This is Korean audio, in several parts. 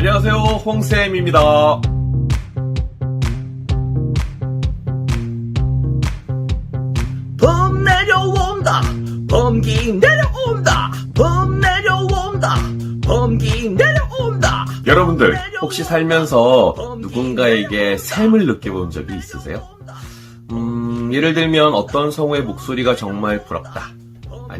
안녕하세요, 홍쌤입니다. 범 내려온다 범기 내려온다 범 내려온다 범기 내려온다 여러분들, 혹시 살면서 누군가에게 샘을 느껴본 적이 있으세요? 음, 예를 들면 어떤 성우의 목소리가 정말 부럽다.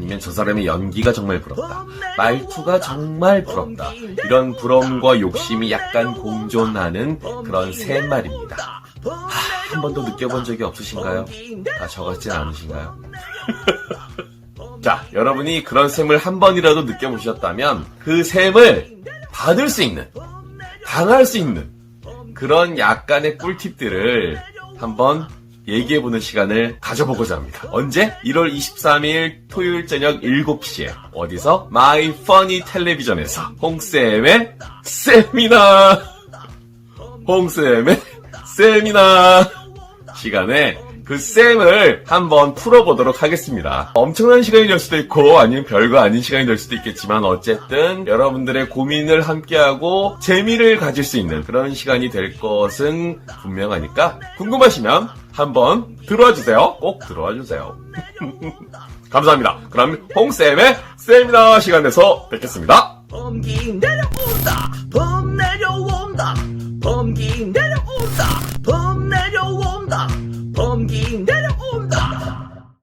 아니면 저 사람의 연기가 정말 부럽다. 말투가 정말 부럽다. 이런 부러움과 욕심이 약간 공존하는 그런 샘 말입니다. 한 번도 느껴본 적이 없으신가요? 다 적었진 않으신가요? 자, 여러분이 그런 샘을 한 번이라도 느껴보셨다면 그 샘을 받을 수 있는, 당할 수 있는 그런 약간의 꿀팁들을 한번 얘기해보는 시간을 가져보고자 합니다. 언제? 1월 23일 토요일 저녁 7시에 어디서? 마이 퍼니 텔레비전에서 홍쌤의 세미나 홍쌤의 세미나 시간에 그 쌤을 한번 풀어보도록 하겠습니다. 엄청난 시간이 될 수도 있고 아니면 별거 아닌 시간이 될 수도 있겠지만 어쨌든 여러분들의 고민을 함께하고 재미를 가질 수 있는 그런 시간이 될 것은 분명하니까 궁금하시면 한번 들어와 주세요. 꼭 들어와 주세요. 감사합니다. 그럼 홍쌤의 세미나 시간 에서 뵙겠습니다. 범기 내려온다. 범 내려온다. 범기 내려온다. 범 내려온다. 범기 내려온다.